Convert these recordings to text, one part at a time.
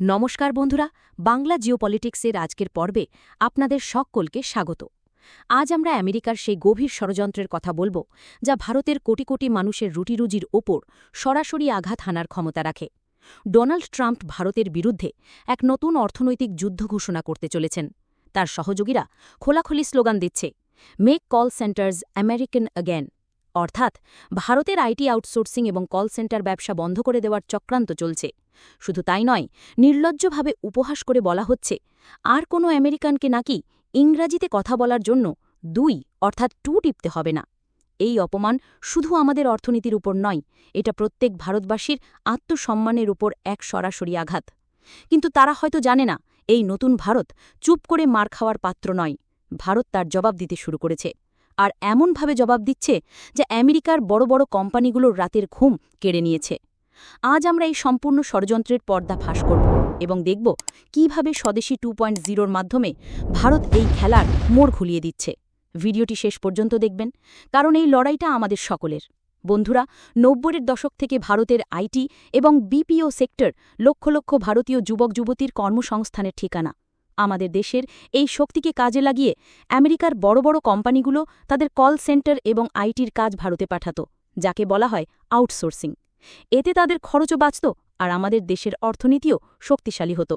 নমস্কার বন্ধুরা, বাংলা জিওপলিটিক্সের আজকের পর্বে আপনাদের সকলকে স্বাগত। আজ আমরা আমেরিকার সেই গভীর ষড়যন্ত্রের কথা বলব, যা ভারতের কোটি কোটি মানুষের রুটিরুজির ওপর সরাসরি আঘাত হানার ক্ষমতা রাখে। ডোনাল্ড ট্রাম্প ভারতের বিরুদ্ধে এক নতুন অর্থনৈতিক যুদ্ধ ঘোষণা করতে চলেছেন। তার সহযোগীরা খোলাখুলি স্লোগান দিচ্ছে make call centres American again অর্থাৎ ভারতের আইটি আউটসোর্সিং এবং কল সেন্টার ব্যবসা বন্ধ করে দেওয়ার চক্রান্ত চলছে। শুধু তাই নয়, নির্লজ্জভাবে উপহাস করে বলা হচ্ছে, আর কোনো আমেরিকানকে নাকি ইংরাজিতে কথা বলার জন্য দুই অর্থাৎ টু টিপতে হবে না। এই অপমান শুধু আমাদের অর্থনীতির উপর নয়, এটা প্রত্যেক ভারতবাসীর আত্মসম্মানের উপর এক সরাসরি আঘাত। কিন্তু তারা হয়তো জানে না, এই নতুন ভারত চুপ করে মার খাওয়ার পাত্র নয়, ভারত তার জবাব দিতে শুরু করেছে। আর এমনভাবে জবাব দিচ্ছে যে আমেরিকার বড় বড় কোম্পানিগুলোর রাতের ঘুম কেড়ে নিয়েছে। আজ আমরা এই সম্পূর্ণ ষড়যন্ত্রের পর্দা ফাঁস করব এবং দেখব কীভাবে স্বদেশী টু পয়েন্ট জিরোর মাধ্যমে ভারত এই খেলার মোড় ঘুলিয়ে দিচ্ছে। ভিডিওটি শেষ পর্যন্ত দেখবেন, কারণ এই লড়াইটা আমাদের সকলের। বন্ধুরা, নব্বইয়ের দশক থেকে ভারতের আইটি এবং বিপিও সেক্টর লক্ষ লক্ষ ভারতীয় যুবক যুবতীর কর্মসংস্থানের ঠিকানা। আমাদের দেশের এই শক্তিকে কাজে লাগিয়ে আমেরিকার বড় বড় কোম্পানিগুলো তাদের কল সেন্টার এবং আইটির কাজ ভারতে পাঠাত, যাকে বলা হয় আউটসোর্সিং। এতে তাদের খরচও বাঁচত আর আমাদের দেশের অর্থনীতিও শক্তিশালী হতো।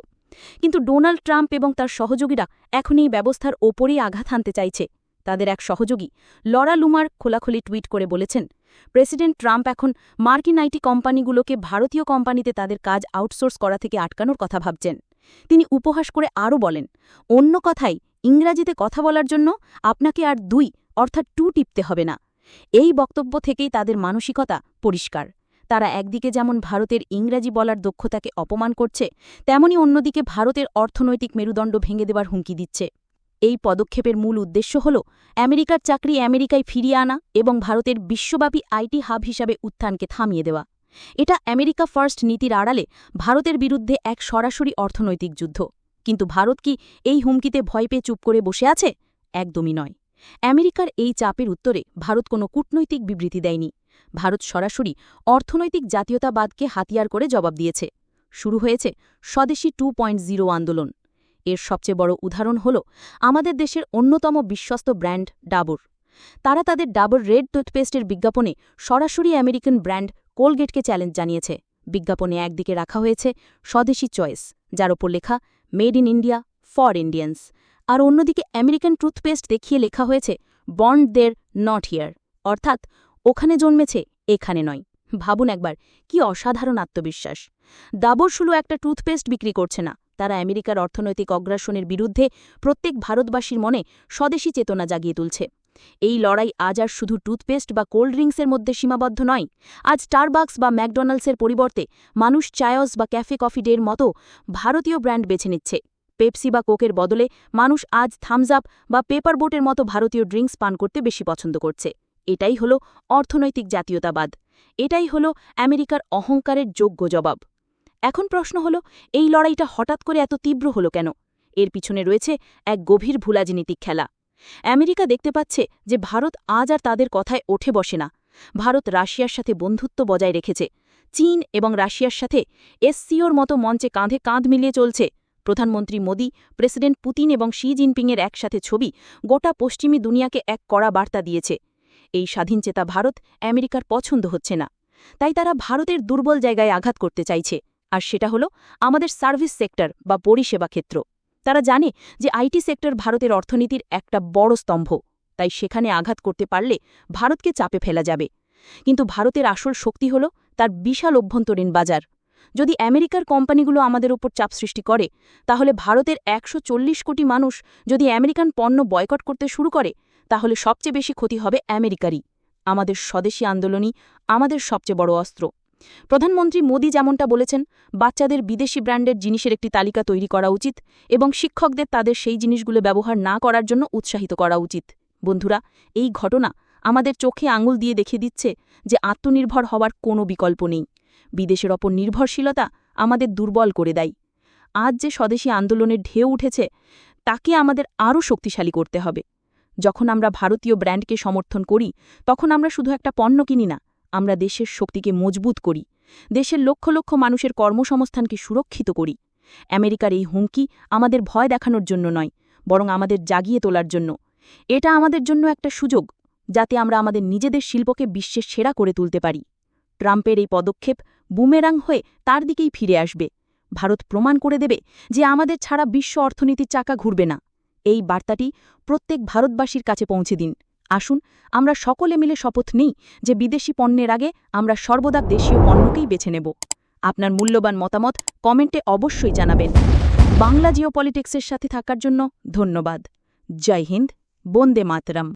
কিন্তু ডোনাল্ড ট্রাম্প এবং তার সহযোগীরা এখন এই ব্যবস্থার ওপরেই আঘাত হানতে চাইছে। তাদের এক সহযোগী লরা লুমার খোলাখুলি টুইট করে বলেছেন, প্রেসিডেন্ট ট্রাম্প এখন মার্কিন আইটি কোম্পানিগুলোকে ভারতীয় কোম্পানিতে তাদের কাজ আউটসোর্স করা থেকে আটকানোর কথা ভাবছেন। তিনি উপহাস করে আরও বলেন, অন্য কথাই ইংরাজিতে কথা বলার জন্য আপনাকে আর দুই, অর্থাৎ টু টিপতে হবে না। এই বক্তব্য থেকেই তাদের মানসিকতা পরিষ্কার। তারা একদিকে যেমন ভারতের ইংরাজি বলার দক্ষতাকে অপমান করছে, তেমনি অন্যদিকে ভারতের অর্থনৈতিক মেরুদণ্ড ভেঙে দেবার হুমকি দিচ্ছে। এই পদক্ষেপের মূল উদ্দেশ্য হল আমেরিকার চাকরি আমেরিকায় ফিরিয়ে আনা এবং ভারতের বিশ্বব্যাপী আইটি হাব হিসাবে উত্থানকে থামিয়ে দেওয়া। এটা আমেরিকা ফার্স্ট নীতির আড়ালে ভারতের বিরুদ্ধে এক সরাসরি অর্থনৈতিক যুদ্ধ। কিন্তু ভারত কি এই হুমকিতে ভয় পেয়ে চুপ করে বসে আছে? একদমই নয়। আমেরিকার এই চাপের উত্তরে ভারত কোনো কূটনৈতিক বিবৃতি দেয়নি। ভারত সরাসরি অর্থনৈতিক জাতীয়তাবাদকে হাতিয়ার করে জবাব দিয়েছে। শুরু হয়েছে স্বদেশী টু আন্দোলন। এর সবচেয়ে বড় উদাহরণ হল আমাদের দেশের অন্যতম বিশ্বস্ত ব্র্যান্ড ডাবর। তারা তাদের ডাবর রেড টুথপেস্টের বিজ্ঞাপনে সরাসরি আমেরিকান ব্র্যান্ড কোলগেটকে চ্যালেঞ্জ জানিয়েছে। বিজ্ঞাপনে একদিকে রাখা হয়েছে স্বদেশী চয়েস, যার ওপর লেখা, made in India for Indians আর অন্যদিকে আমেরিকান টুথপেস্ট দেখিয়ে লেখা হয়েছে, বন্ড দের নট হিয়ার অর্থাৎ, ওখানে জন্মেছে, এখানে নয় ভাবুন একবার, কি অসাধারণ আত্মবিশ্বাস। দাবর শুলু একটা টুথপেস্ট বিক্রি করছে না। তারা আমেরিকার অর্থনৈতিক অগ্রাসনের বিরুদ্ধে প্রত্যেক ভারতবাসীর মনে স্বদেশী চেতনা জাগিয়ে তুলছে। এই লড়াই আজ আর শুধু টুথপেস্ট বা কোল্ড ড্রিঙ্কসের মধ্যে সীমাবদ্ধ নয়, আজ স্টারবাক্স বা ম্যাকডোনাল্ডসের পরিবর্তে মানুষ চায়স বা ক্যাফে কফি ডের মতো ভারতীয় ব্র্যান্ড বেছে নিচ্ছে। পেপসি বা কোকের বদলে মানুষ আজ থামস আপ বা পেপার বোটের মতো ভারতীয় ড্রিঙ্কস পান করতে বেশি পছন্দ করছে। এটাই হল অর্থনৈতিক জাতীয়তাবাদ। এটাই হল আমেরিকার অহংকারের যোগ্য জবাব। এখন প্রশ্ন হল, এই লড়াইটা হঠাৎ করে এত তীব্র হল কেন? এর পিছনে রয়েছে এক গভীর ভুলাজিনীতিক খেলা। আমেরিকা দেখতে পাচ্ছে যে ভারত আজ আর তাদের কথায় ওঠে বসে না। ভারত রাশিয়ার সাথে বন্ধুত্ব বজায় রেখেছে। চীন এবং রাশিয়ার সাথে এসসিওর মতো মঞ্চে কাঁধে কাঁধ মিলিয়ে চলছে। প্রধানমন্ত্রী মোদী, প্রেসিডেন্ট পুতিন এবং শি জিনপিংয়ের একসাথে ছবি গোটা পশ্চিমী দুনিয়াকে এক কড়া বার্তা দিয়েছে। এই স্বাধীনচেতা ভারত আমেরিকার পছন্দ হচ্ছে না। তাই তারা ভারতের দুর্বল জায়গায় আঘাত করতে চাইছে। আর সেটা হল আমাদের সার্ভিস সেক্টর বা পরিষেবা ক্ষেত্র। তারা জানে যে আইটি সেক্টর ভারতের অর্থনীতির একটা বড় স্তম্ভ, তাই সেখানে আঘাত করতে পারলে ভারতকে চাপে ফেলা যাবে। কিন্তু ভারতের আসল শক্তি হল তার বিশাল অভ্যন্তরীণ বাজার। যদি আমেরিকার কোম্পানিগুলো আমাদের উপর চাপ সৃষ্টি করে, তাহলে ভারতের একশো চল্লিশ কোটি মানুষ যদি আমেরিকান পণ্য বয়কট করতে শুরু করে, তাহলে সবচেয়ে বেশি ক্ষতি হবে আমেরিকারই। আমাদের স্বদেশী আন্দোলনই আমাদের সবচেয়ে বড় অস্ত্র। প্রধানমন্ত্রী মোদী যেমনটা বলেছেন, বাচ্চাদের বিদেশি ব্র্যান্ডের জিনিসের একটি তালিকা তৈরি করা উচিত এবং শিক্ষকদের তাদের সেই জিনিসগুলো ব্যবহার না করার জন্য উৎসাহিত করা উচিত। বন্ধুরা, এই ঘটনা আমাদের চোখে আঙুল দিয়ে দেখে দিচ্ছে যে আত্মনির্ভর হওয়ার কোনো বিকল্প নেই। বিদেশের ওপর নির্ভরশীলতা আমাদের দুর্বল করে দেয়। আজ যে স্বদেশী আন্দোলনের ঢেউ উঠেছে, তাকে আমাদের আরও শক্তিশালী করতে হবে। যখন আমরা ভারতীয় ব্র্যান্ডকে সমর্থন করি, তখন আমরা শুধু একটা পণ্য কিনি না আমরা দেশের শক্তিকে মজবুত করি, দেশের লক্ষ লক্ষ মানুষের কর্মসংস্থানকে সুরক্ষিত করি। আমেরিকার এই হুমকি আমাদের ভয় দেখানোর জন্য নয়, বরং আমাদের জাগিয়ে তোলার জন্য। এটা আমাদের জন্য একটা সুযোগ, যাতে আমরা আমাদের নিজেদের শিল্পকে বিশ্বের সেরা করে তুলতে পারি। ট্রাম্পের এই পদক্ষেপ বুমেরাং হয়ে তার দিকেই ফিরে আসবে। ভারত প্রমাণ করে দেবে যে আমাদের ছাড়া বিশ্ব অর্থনীতির চাকা ঘুরবে না। এই বার্তাটি প্রত্যেক ভারতবাসীর কাছে পৌঁছে দিন। আসুন, আমরা সকলে মিলে শপথ নিই যে বিদেশি পণ্যের আগে আমরা সর্বদা দেশীয় পণ্যকেই বেছে নেব। আপনার মূল্যবান মতামত কমেন্টে অবশ্যই জানাবেন। বাংলা জিওপলিটিক্সের সাথে থাকার জন্য ধন্যবাদ। জয় হিন্দ, বন্দে মাতরম।